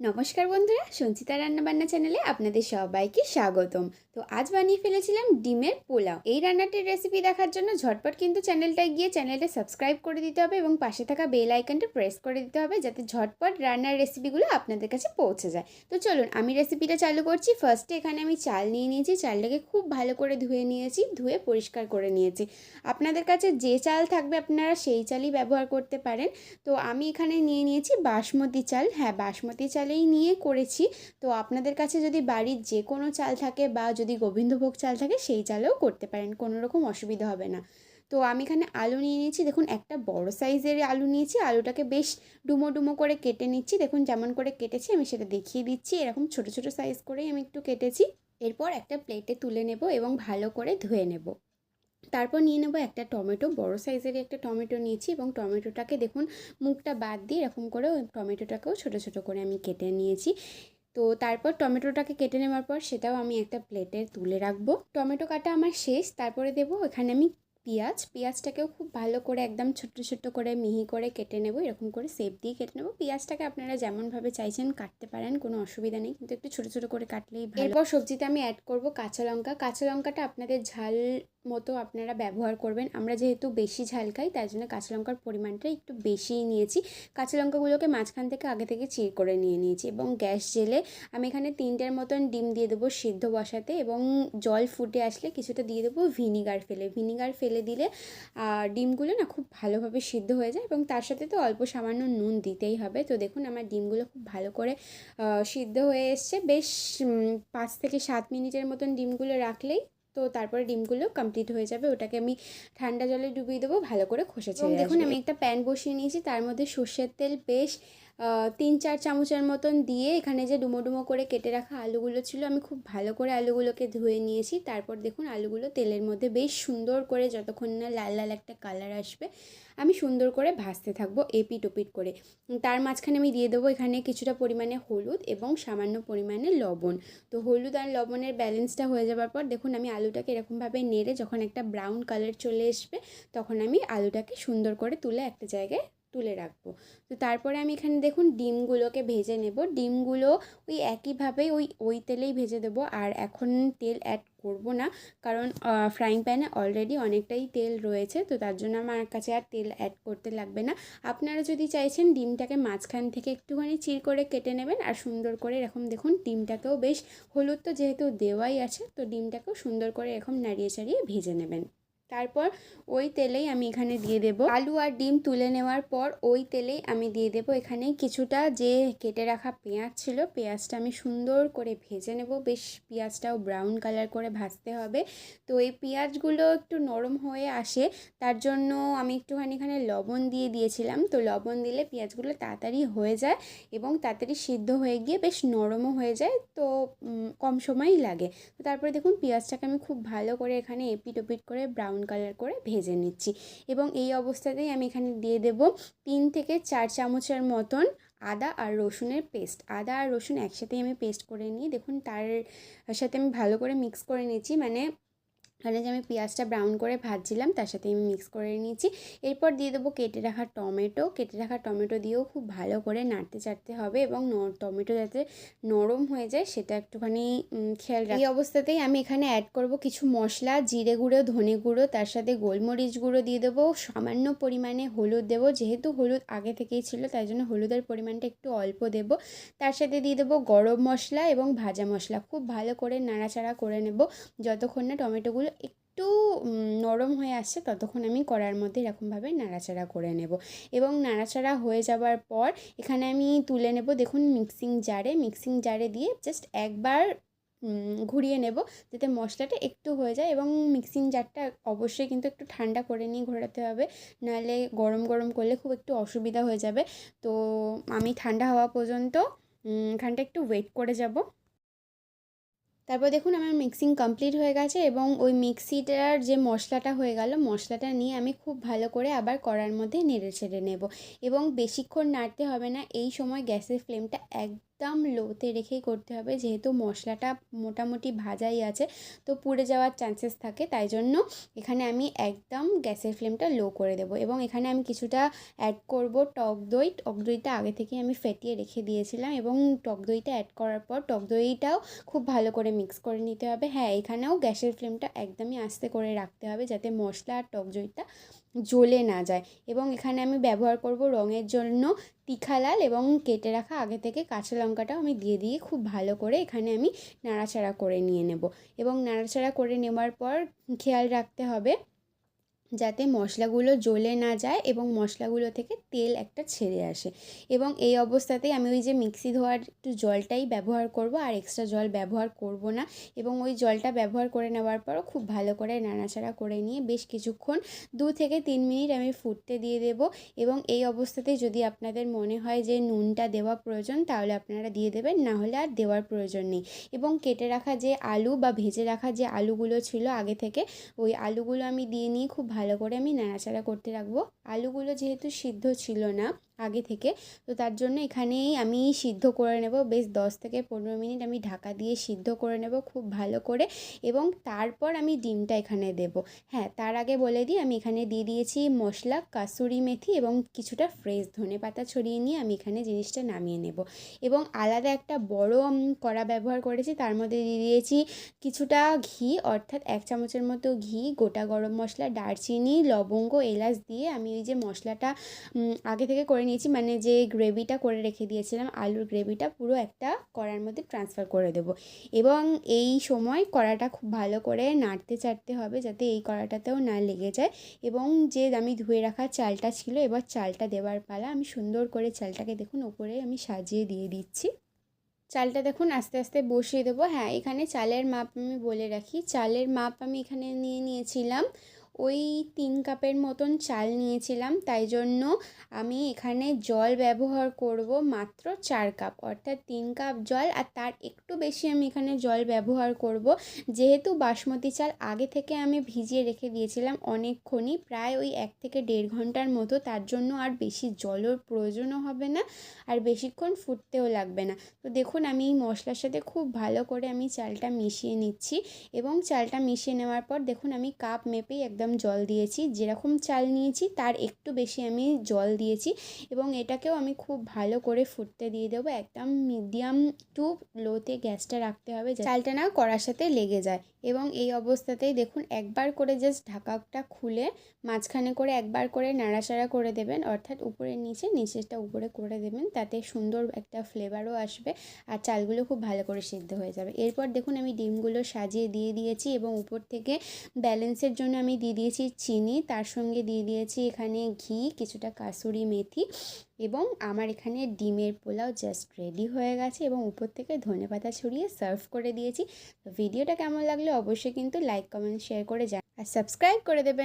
নমস্কার বন্ধুরা, সঞ্চিতা রান্নাবান্না চ্যানেলে আপনাদের সবাইকে স্বাগতম। তো আজ বানিয়ে ফেলেছিলাম ডিমের পোলাও। এই রান্নাটির রেসিপি দেখার জন্য ঝটপট কিন্তু চ্যানেলটায় গিয়ে চ্যানেলটা সাবস্ক্রাইব করে দিতে হবে এবং পাশে থাকা বেল আইকনটা প্রেস করে দিতে হবে যাতে ঝটপট রান্নার রেসিপিগুলো আপনাদের কাছে পৌঁছে যায়। তো চলুন, আমি রেসিপিটা চালু করছি। ফার্স্টে এখানে আমি চাল নিয়ে নিয়েছি। চালটাকে খুব ভালো করে ধুয়ে নিয়েছি, ধুয়ে পরিষ্কার করে নিয়েছি। আপনাদের কাছে যে চাল থাকবে আপনারা সেই চালই ব্যবহার করতে পারেন। তো আমি এখানে নিয়ে নিয়েছি বাসমতি চাল। হ্যাঁ বাসমতি চালেই নিয়ে করেছি। তো আপনাদের কাছে যদি বাড়ির যে কোনো চাল থাকে বা যদি গোবিন্দভোগ চাল থাকে, সেই চালেও করতে পারেন কোনো রকম অসুবিধা হবে না। তো আমি এখানে আলু নিয়ে নিয়েছি, দেখুন একটা বড় সাইজের আলু নিয়েছি, আলুটাকে বেশ ডুমো ডুমো করে কেটে নিচ্ছি, দেখুন যেমন করে কেটেছি আমি সেটা দেখিয়ে দিচ্ছি, এরকম ছোট ছোট সাইজ করেই আমি একটু কেটেছি। এরপর একটা প্লেটে তুলে নেব এবং ভালো করে ধুয়ে নেব। তারপর নিয়ে নেব একটা টমেটো, বড় সাইজেরই একটা টমেটো নিয়েছি এবং টমেটোটাকে দেখুন মুখটা বাদ দিয়ে এরকম করে ওই টমেটোটাকেও ছোটো ছোটো করে আমি কেটে নিয়েছি। তো তারপর টমেটোটাকে কেটে নেওয়ার পর সেটাও আমি একটা প্লেটে তুলে রাখব। টমেটো কাটা আমার শেষ, তারপরে দেবো এখানে আমি পেঁয়াজ। পেঁয়াজটাকেও খুব ভালো করে একদম ছোট্ট ছোট্ট করে মিহি করে কেটে নেব, এরকম করে সেপ দিয়ে কেটে নেব। পেঁয়াজটাকে আপনারা যেমনভাবে চাইছেন কাটতে পারেন, কোনো অসুবিধা নেই, কিন্তু একটু ছোটো ছোটো করে কাটলেই এরপর সবজিতে আমি অ্যাড করব কাঁচা লঙ্কা। কাঁচা লঙ্কাটা আপনাদের ঝাল মতো আপনারা ব্যবহার করবেন। আমরা যেহেতু বেশি ঝাল খাই, তাই জন্য কাঁচা লঙ্কার পরিমাণটা একটু বেশিই নিয়েছি। কাঁচা লঙ্কাগুলোকে মাঝখান থেকে আগে থেকে চির করে নিয়ে নিয়েছি এবং গ্যাস জেলে আমি এখানে তিনটের মতন ডিম দিয়ে দেবো সিদ্ধ বসাতে এবং জল ফুটে আসলে কিছুটা দিয়ে দেবো ভিনিগার ফেলে। ভিনিগার ফেলে দিলে ডিমগুলো না খুব ভালোভাবে সিদ্ধ হয়ে যায় এবং তার সাথে তো অল্প সামান্য নুন দিতেই হবে। তো দেখুন আমার ডিমগুলো খুব ভালো করে সিদ্ধ হয়ে এসছে। বেশ পাঁচ থেকে সাত মিনিটের মতন ডিমগুলো রাখলেই তো তারপরে ডিমগুলো কমপ্লিট হয়ে যাবে। ওটাকে আমি ঠান্ডা জলে ডুবিয়ে দেবো ভালো করে খসেছে ছেড়ে দেখুন আমি একটা প্যান বসিয়ে নিয়েছি তার মধ্যে সর্ষের তেল বেশ তিন চার চামচের মতন দিয়ে এখানে যে ডুমো ডুমো করে কেটে রাখা আলুগুলো ছিল, আমি খুব ভালো করে আলুগুলোকে ধুয়ে নিয়েছি। তারপর দেখুন আলুগুলো তেলের মধ্যে বেশ সুন্দর করে যতক্ষণ না লাল লাল একটা কালার আসবে, আমি সুন্দর করে ভাজতে থাকব এপিট ওপিট করে। তার মাঝখানে আমি দিয়ে দেবো এখানে কিছুটা পরিমাণে হলুদ এবং সামান্য পরিমাণে লবণ। তো হলুদ আর লবণের ব্যালেন্সটা হয়ে যাওয়ার পর দেখুন আমি আলুটাকে এরকমভাবে নেড়ে যখন একটা ব্রাউন কালার চলে আসবে তখন আমি আলুটাকে সুন্দর করে তুলে একটা জায়গায় তুলে রাখব। তো তারপরে আমি এখানে দেখুন ডিমগুলোকে ভেজে নেব। ডিমগুলো ওই একইভাবে ওই ওই তেলেই ভেজে দেবো। আর এখন তেল অ্যাড করব না, কারণ ফ্রাইং প্যানে অলরেডি অনেকটাই তেল রয়েছে, তো তার জন্য আমার কাছে আর তেল অ্যাড করতে লাগবে না। আপনারা যদি চাইছেন ডিমটাকে মাঝখান থেকে একটুখানি চির করে কেটে নেবেন, আর সুন্দর করে এরকম দেখুন ডিমটাকেও বেশ হলুদ তো যেহেতু দেওয়াই আছে, তো ডিমটাকেও সুন্দর করে এরকম নাড়িয়ে চাড়িয়ে ভেজে নেবেন। তারপর ওই তেলেই আমি এখানে দিয়ে দেব। আলু আর ডিম তুলে নেওয়ার পর ওই তেলেই আমি দিয়ে দেব। এখানে কিছুটা যে কেটে রাখা পেঁয়াজ ছিল, পেঁয়াজটা আমি সুন্দর করে ভেজে নেব। বেশ পেঁয়াজটাও ব্রাউন কালার করে ভাজতে হবে। তো এই পেঁয়াজগুলো একটু নরম হয়ে আসে, তার জন্য আমি একটুখানি এখানে লবণ দিয়ে দিয়েছিলাম। তো লবণ দিলে পেঁয়াজগুলো তাড়াতাড়ি হয়ে যায় এবং তাড়াতাড়ি সিদ্ধ হয়ে গিয়ে বেশ নরমও হয়ে যায়, তো কম সময়ই লাগে। তো তারপরে দেখুন পেঁয়াজটাকে আমি খুব ভালো করে এখানে এপিট ওপিট করে ব্রাউন ব্রাউন কালার করে ভেজে নিচ্ছি। এবং এই অবস্থাতেই আমি এখানে দিয়ে দেব তিন থেকে চার চামচের মতন আদা আর রসুনের পেস্ট। আদা আর রসুন একসাথেই আমি পেস্ট করে নিয়ে দেখুন, তার সাথে আমি ভালো করে মিক্স করে নিচ্ছি মানে এখানে যে আমি পেঁয়াজটা ব্রাউন করে ভাজছিলাম, তার সাথে আমি মিক্স করে নিয়েছি। এরপর দিয়ে দেবো কেটে রাখা টমেটো। কেটে রাখা টমেটো দিয়েও খুব ভালো করে নাড়তে চাড়তে হবে এবং টমেটো যাতে নরম হয়ে যায়, সেটা একটুখানি খেয়াল রাখি এই অবস্থাতেই আমি এখানে অ্যাড করব কিছু মশলা, জিরে গুঁড়ো, ধনে গুঁড়ো, তার সাথে গোলমরিচ গুঁড়ো দিয়ে দেবো। সামান্য পরিমাণে হলুদ দেবো, যেহেতু হলুদ আগে থেকেই ছিল, তাই জন্য হলুদের পরিমাণটা একটু অল্প দেব। তার সাথে দিয়ে দেবো গরম মশলা এবং ভাজা মশলা। খুব ভালো করে নাড়াচাড়া করে নেব। যতক্ষণ না টমেটোগুলো একটু নরম হয়ে আসছে ততক্ষণ আমি কড়ার মধ্যে এরকমভাবে নাড়াচাড়া করে নেব। এবং নাড়াচাড়া হয়ে যাওয়ার পর এখানে আমি তুলে নেব, দেখুন, মিক্সিং জারে মিক্সিং জারে দিয়ে জাস্ট একবার ঘুরিয়ে নেব যাতে মশলাটা একটু হয়ে যায় এবং মিক্সিং জারটা অবশ্যই কিন্তু একটু ঠান্ডা করে নিয়ে ঘোরাতে হবে। নাহলে গরম গরম করলে খুব একটু অসুবিধা হয়ে যাবে। তো আমি ঠান্ডা হওয়া পর্যন্ত এখানটা একটু ওয়েট করে যাব। তারপর দেখুন আমার মিক্সিং কমপ্লিট হয়ে গেছে এবং ওই মিক্সিটার যে মশলাটা হয়ে গেল, মশলাটা নিয়ে আমি খুব ভালো করে আবার কড়ার মধ্যে নেড়ে ছেড়ে নেব। এবং বেশিক্ষণ নাড়তে হবে না, এই সময় গ্যাসের ফ্লেমটা এক একদম লোতে রেখেই করতে হবে। যেহেতু মশলাটা মোটামুটি ভাজাই আছে, তো পুড়ে যাওয়ার চান্সেস থাকে। তাই জন্য এখানে আমি একদম গ্যাসের ফ্লেমটা লো করে দেবো এবং এখানে আমি কিছুটা অ্যাড করব টক দই। টক দইটা আগে থেকেই আমি ফেটিয়ে রেখে দিয়েছিলাম এবং টক দইটা অ্যাড করার পর টক দইটাও খুব ভালো করে মিক্স করে নিতে হবে। হ্যাঁ এখানেও গ্যাসের ফ্লেমটা একদমই আস্তে করে রাখতে হবে যাতে মশলা আর টক দইটা জ্বলে না যায়। এবং এখানে আমি ব্যবহার করব রঙের জন্য লাল এবং কেটে রাখা আগে থেকে কাঁচা লঙ্কাটাও আমি দিয়ে দিয়ে খুব ভালো করে এখানে আমি নাড়াচাড়া করে নিয়ে নেব। এবং নাড়াচাড়া করে নেওয়ার পর খেয়াল রাখতে হবে যাতে মশলাগুলো জ্বলে না যায় এবং মশলাগুলো থেকে তেল একটা ছেড়ে আসে। এবং এই অবস্থাতেই আমি ওই যে মিক্সি ধোয়ার একটু জলটাই ব্যবহার করব, আর এক্সট্রা জল ব্যবহার করব না। এবং ওই জলটা ব্যবহার করে নেওয়ার পরও খুব ভালো করে নাড়াচাড়া করে নিয়ে বেশ কিছুক্ষণ, দু থেকে তিন মিনিট আমি ফুটতে দিয়ে দেব। এবং এই অবস্থাতে যদি আপনাদের মনে হয় যে নুনটা দেওয়া প্রয়োজন, তাহলে আপনারা দিয়ে দেবেন, না হলে আর দেওয়ার প্রয়োজন নেই। এবং কেটে রাখা যে আলু বা ভেজে রাখা যে আলুগুলো ছিল আগে থেকে, ওই আলুগুলো আমি দিয়ে নিয়ে খুব ভালো করে আমি নাড়াচাড়া করতে রাখব। আলুগুলো যেহেতু সিদ্ধ ছিল না আগে থেকে। তো তার জন্য এখানেই আমি সিদ্ধ করে নেব। বেশ দশ থেকে পনেরো মিনিট আমি ঢাকা দিয়ে সিদ্ধ করে নেব খুব ভালো করে এবং তারপর আমি ডিমটা এখানে দেব। হ্যাঁ তার আগে বলে দিই, আমি এখানে দিয়ে দিয়েছি মশলা, কাসুরি মেথি এবং কিছুটা ফ্রেশ ধনে পাতা ছড়িয়ে নিয়ে আমি এখানে জিনিসটা নামিয়ে নেব। এবং আলাদা একটা বড় কড়া ব্যবহার করেছি, তার মধ্যে দিয়ে দিয়েছি কিছুটা ঘি, অর্থাৎ এক চামচের মতো ঘি, গোটা গরম মশলা, দারচিনি, লবঙ্গ, এলাচ দিয়ে আমি ওই যে মশলাটা আগে থেকে করে নিয়েছি মানে যে গ্রেভিটা করে রেখে দিয়েছিলাম, আলুর গ্রেভিটা পুরো একটা কড়ার মধ্যে ট্রান্সফার করে দেবো। এবং এই সময় কড়াটা খুব ভালো করে নাড়তে চাড়তে হবে যাতে এই কড়াটাতেও না লেগে যায়। এবং যে আমি ধুয়ে রাখা চালটা ছিল, এবার চালটা দেওয়ার পালা আমি সুন্দর করে চালটাকে দেখুন ওপরে আমি সাজিয়ে দিয়ে দিচ্ছি। চালটা দেখুন আস্তে আস্তে বসিয়ে দেবো। হ্যাঁ এখানে চালের মাপ আমি বলে রাখি। চালের মাপ আমি এখানে নিয়ে নিয়েছিলাম ওই তিন কাপের মতন চাল নিয়েছিলাম, তাই জন্য আমি এখানে জল ব্যবহার করব মাত্র চার কাপ। অর্থাৎ তিন কাপ জল আর তার একটু বেশি আমি এখানে জল ব্যবহার করব। যেহেতু বাসমতি চাল আগে থেকে আমি ভিজিয়ে রেখে দিয়েছিলাম অনেকক্ষণই, প্রায় ওই এক থেকে দেড় ঘণ্টার মতো, তার জন্য আর বেশি জলের প্রয়োজনও হবে না আর বেশিক্ষণ ফুটতেও লাগবে না। তো দেখুন, আমি এই মশলার সাথে খুব ভালো করে আমি চালটা মিশিয়ে নিচ্ছি এবং চালটা মিশিয়ে নেওয়ার পর দেখুন, আমি কাপ মেপেই একদম একদম জল দিয়েছি, যেরকম চাল নিয়েছি তার একটু বেশি আমি জল দিয়েছি এবং এটাকেও আমি খুব ভালো করে ফুটতে দিয়ে দেবো। একদম মিডিয়াম টু লোতে গ্যাসটা রাখতে হবে চালটা না কড়ার সাথে লেগে যায়। এবং এই অবস্থাতেই দেখুন একবার করে জাস্ট ঢাকাটা খুলে মাঝখানে করে একবার করে নাড়াচাড়া করে দেবেন, অর্থাৎ উপরের নিচে, নিচেরটা উপরে করে দেবেন, তাতে সুন্দর একটা ফ্লেভারও আসবে আর চালগুলো খুব ভালো করে সিদ্ধ হয়ে যাবে। এরপর দেখুন আমি ডিমগুলো সাজিয়ে দিয়ে দিয়েছি এবং উপর থেকে ব্যালেন্সের জন্য আমি দিয়ে দিয়েছি চিনি, তার সঙ্গে দিয়ে দিয়েছি এখানে ঘি, কিছুটা কাসুরি মেথি এবং আমার এখানে ডিমের পোলাও জাস্ট রেডি হয়ে গেছে এবং উপর থেকে ধনে পাতা ছড়িয়ে সার্ভ করে দিয়েছি। ভিডিওটা কেমন লাগলে অবশ্যই কিন্তু লাইক কমেন্ট শেয়ার করে যান আর সাবস্ক্রাইব করে দেবেন।